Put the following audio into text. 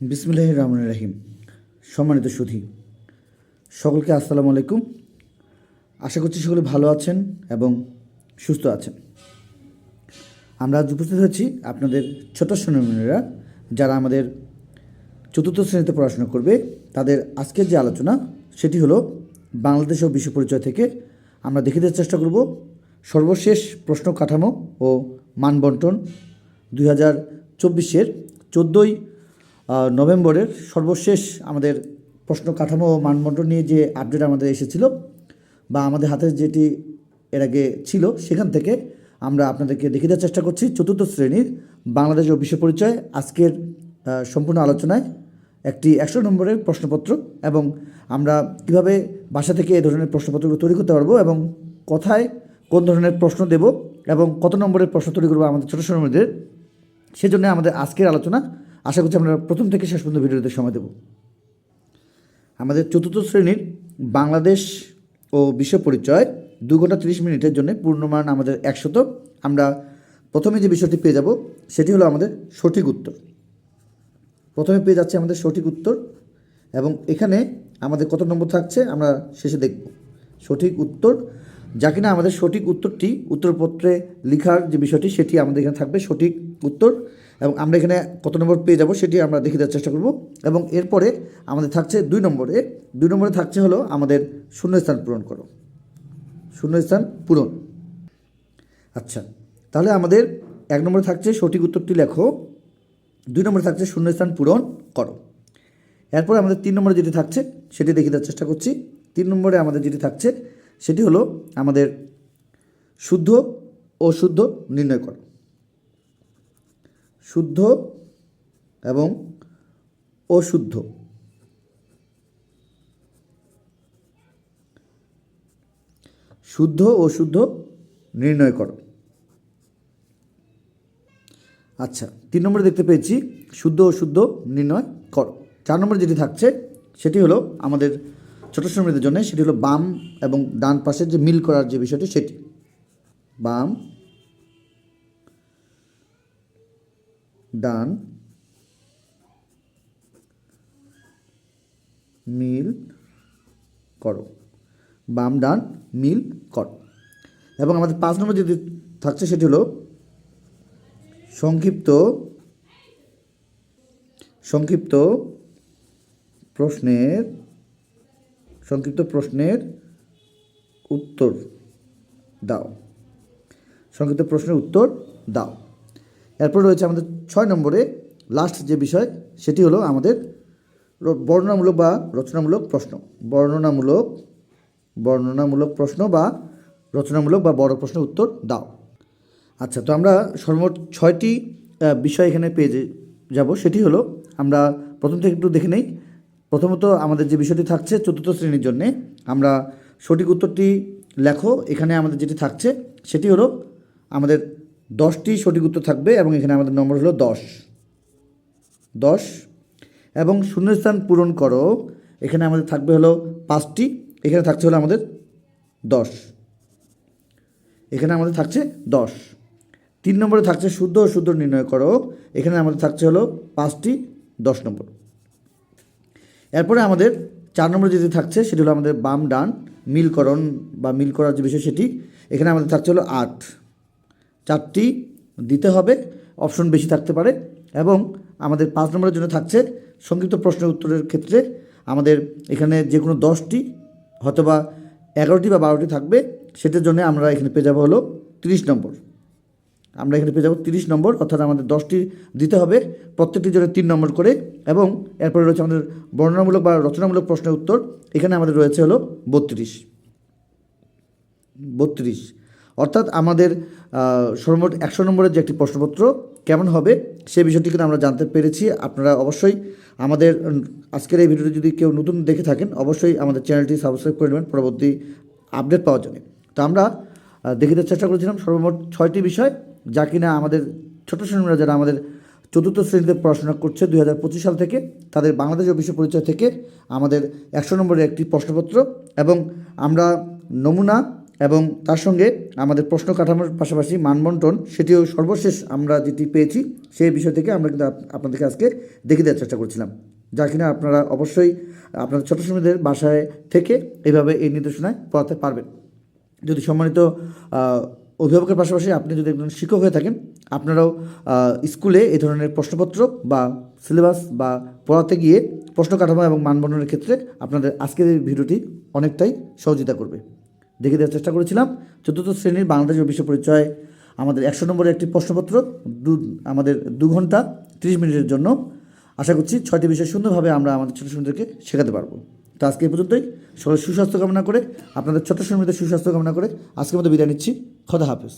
বিসমুল্লাহ রহমান রাহিম। সম্মানিত সুধী, সকলকে আসসালামু আলাইকুম। আশা করছি সকলে ভালো আছেন এবং সুস্থ আছেন। আমরা আজ উপস্থিত হয়েছি আপনাদের ছোট সোনামণিরা যারা আমাদের চতুর্থ শ্রেণীতে পড়াশোনা করবে। তাদের আজকের যে আলোচনা, সেটি হলো বাংলাদেশ ও বিশ্ব পরিচয় থেকে আমরা দেখে দেওয়ার চেষ্টা করব সর্বশেষ প্রশ্ন কাঠামো ও মানবন্টন দুই হাজার চব্বিশের চোদ্দোই নভেম্বরের সর্বশেষ আমাদের প্রশ্ন কাঠামো মানবন্টন নিয়ে যে আপডেট আমাদের এসেছিল বা আমাদের হাতে যেটি এর আগে ছিল, সেখান থেকে আমরা আপনাদেরকে দেখিয়ে দেওয়ার চেষ্টা করছি। চতুর্থ শ্রেণির বাংলাদেশ ও বিশ্ব পরিচয় আজকের সম্পূর্ণ আলোচনায় একটি একশো নম্বরের প্রশ্নপত্র এবং আমরা কীভাবে বাসা থেকে এ ধরনের প্রশ্নপত্রগুলো তৈরি করতে পারব এবং কথায় কোন ধরনের প্রশ্ন দেব এবং কত নম্বরের প্রশ্ন তৈরি করব আমাদের ছোটো সময়দের সেজন্য আমাদের আজকের আলোচনা আশা করছি আমরা প্রথম থেকে শেষ পর্যন্ত ভিডিওতে সময় দেব। আমাদের চতুর্থ শ্রেণির বাংলাদেশ ও বিশ্ব পরিচয় দু ঘণ্টা তিরিশ মিনিটের জন্য পূর্ণমান আমাদের একশত। আমরা প্রথমে যে বিষয়টি পেয়ে যাব, সেটি হলো আমাদের সঠিক উত্তর। প্রথমে পেয়ে যাচ্ছে আমাদের সঠিক উত্তর এবং এখানে আমাদের কত নম্বর থাকছে আমরা শেষে দেখব। সঠিক উত্তর, যা কিনা আমাদের সঠিক উত্তরটি উত্তরপত্রে লেখার যে বিষয়টি, সেটি আমাদের এখানে থাকবে সঠিক উত্তর। এবং আমরা এখানে কত নম্বর পেয়ে যাব সেটি আমরা দেখে দেওয়ার চেষ্টা করব। এবং এরপরে আমাদের থাকছে দুই নম্বরে। দুই নম্বরে থাকছে হলো আমাদের শূন্যস্থান পূরণ করো। শূন্যস্থান পূরণ। আচ্ছা তাহলে আমাদের এক নম্বরে থাকছে সঠিক উত্তরটি লেখো। দুই নম্বরে থাকছে শূন্যস্থান পূরণ করো। এরপরে আমাদের তিন নম্বরে যেটি থাকছে সেটি দেখে দেওয়ার চেষ্টা করছি। তিন নম্বরে আমাদের যেটি থাকছে সেটি হলো আমাদের শুদ্ধ ও শুদ্ধ নির্ণয় করো। শুদ্ধ এবং অশুদ্ধ। শুদ্ধ ও শুদ্ধ নির্ণয় করো। আচ্ছা তিন নম্বরে দেখতে পেয়েছি, শুদ্ধ ও শুদ্ধ নির্ণয় করো। চার নম্বরে যেটি থাকছে, সেটি হলো আমাদের ছোট শ্রমিকদের জন্য, সেটি হলো বাম এবং ডান পাশের যে মিল করার যে বিষয়টি, সেটি। বাম ডান। মিল করো। বাম ডান, মিল করো। এবং আমাদের পাঁচ নম্বর যেটি থাকছে সেটি হলো সংক্ষিপ্ত সংক্ষিপ্ত প্রশ্নের সংক্ষিপ্ত প্রশ্নের উত্তর দাও। সংক্ষিপ্ত প্রশ্নের উত্তর দাও। এরপর রয়েছে আমাদের ছয় নম্বরে লাস্ট যে বিষয়, সেটি হলো আমাদের বর্ণনামূলক বা রচনামূলক প্রশ্ন। বর্ণনামূলক বর্ণনামূলক প্রশ্ন বা রচনামূলক বা বড় প্রশ্নের উত্তর দাও। আচ্ছা তো আমরা সর্বমোট ছয়টি বিষয় এখানে পেয়ে যাব। সেটি হলো, আমরা প্রথম থেকে একটু দেখে নেই। প্রথমত আমাদের যে বিষয়টি থাকছে চতুর্থ শ্রেণির জন্যে, আমরা সঠিক উত্তরটি লেখো। এখানে আমাদের যেটি থাকছে, সেটি হলো আমাদের দশটি সঠিক উত্তর থাকবে এবং এখানে আমাদের নম্বর হলো দশ। দশ, এবং শূন্যস্থান পূরণ করো। এখানে আমাদের থাকবে হলো পাঁচটি, এখানে থাকছে হলো আমাদের দশ। এখানে আমাদের থাকছে দশ। তিন নম্বরে থাকছে শুদ্ধ ও শুদ্ধ নির্ণয় করো। এখানে আমাদের থাকছে হলো পাঁচটি, দশ নম্বর। এরপরে আমাদের চার নম্বরে যেটি থাকছে, সেটি হলো আমাদের বাম ডান মিলকরণ বা মিল করার যে বিষয় সেটি, এখানে আমাদের থাকছে হলো আট। চারটি দিতে হবে, অপশন বেশি থাকতে পারে। এবং আমাদের পাঁচ নম্বরের জন্য থাকছে সংক্ষিপ্ত প্রশ্নের উত্তরের ক্ষেত্রে আমাদের এখানে যে কোনো দশটি হয়তোবা এগারোটি বা বারোটি থাকবে, সেটার জন্য আমরা এখানে পেয়ে যাব হলো তিরিশ নম্বর। আমরা এখানে পেয়ে যাব তিরিশ নম্বর, অর্থাৎ আমাদের দশটি দিতে হবে, প্রত্যেকটি জন্য তিন নম্বর করে। এবং এরপরে রয়েছে আমাদের বর্ণনামূলক বা রচনামূলক প্রশ্নের উত্তর। এখানে আমাদের রয়েছে হলো বত্রিশ। বত্রিশ। অর্থাৎ আমাদের সর্বমোট একশো নম্বরের যে একটি প্রশ্নপত্র কেমন হবে সে বিষয়টি কিন্তু আমরা জানতে পেরেছি। আপনারা অবশ্যই আমাদের আজকের এই ভিডিওটি যদি কেউ নতুন দেখে থাকেন অবশ্যই আমাদের চ্যানেলটি সাবস্ক্রাইব করে নেবেন পরবর্তী আপডেট পাওয়ার জন্য। তো আমরা আহ, দেখে দেওয়ার চেষ্টা করেছিলাম সর্বমোট ছয়টি বিষয় যা কিনা আমাদের ছোটো শ্রেণীরা যারা আমাদের চতুর্থ শ্রেণীতে পড়াশোনা করছে দু হাজার পঁচিশ সাল থেকে তাদের বাংলাদেশ বিশ্ব পরিচয় থেকে আমাদের একশো নম্বরের একটি প্রশ্নপত্র এবং আমরা নমুনা এবং তার সঙ্গে আমাদের প্রশ্ন কাঠামোর পাশাপাশি মানবন্টন, সেটিও সর্বশেষ আমরা যেটি পেয়েছি, সেই বিষয় থেকে আমরা কিন্তু আপনাদেরকে আজকে দেখে দেওয়ার চেষ্টা করছিলাম। যা কিনা আপনারা অবশ্যই আপনাদের ছোটো শ্রমিকদের বাসায় থেকে এভাবে এই নির্দেশনায় পড়াতে পারবেন। যদি সম্মানিত অভিভাবকের পাশাপাশি আপনি যদি একজন শিক্ষক হয়ে থাকেন, আপনারাও স্কুলে এই ধরনের প্রশ্নপত্র বা সিলেবাস বা পড়াতে গিয়ে প্রশ্ন কাঠামো এবং মানবন্ধনের ক্ষেত্রে আপনাদের আজকের এই ভিডিওটি অনেকটাই সহযোগিতা করবে। দেখে দেওয়ার চেষ্টা করেছিলাম। চতুর্থ শ্রেণির বাংলাদেশ ও বিশ্ব পরিচয় আমাদের একশো নম্বরের একটি প্রশ্নপত্র, দু, আমাদের দু ঘণ্টা তিরিশ মিনিটের জন্য। আশা করছি ছয়টি বিষয় সুন্দরভাবে আমরা আমাদের ছোটো সুন্দরকে শেখাতে পারব। তো আজকে এই পর্যন্তই। সবাই সুস্বাস্থ্য কামনা করে, আপনাদের ছোট সুন্দরদের সুস্বাস্থ্য কামনা করে আজকের মতো বিদায় নিচ্ছি। খোদা হাফেজ।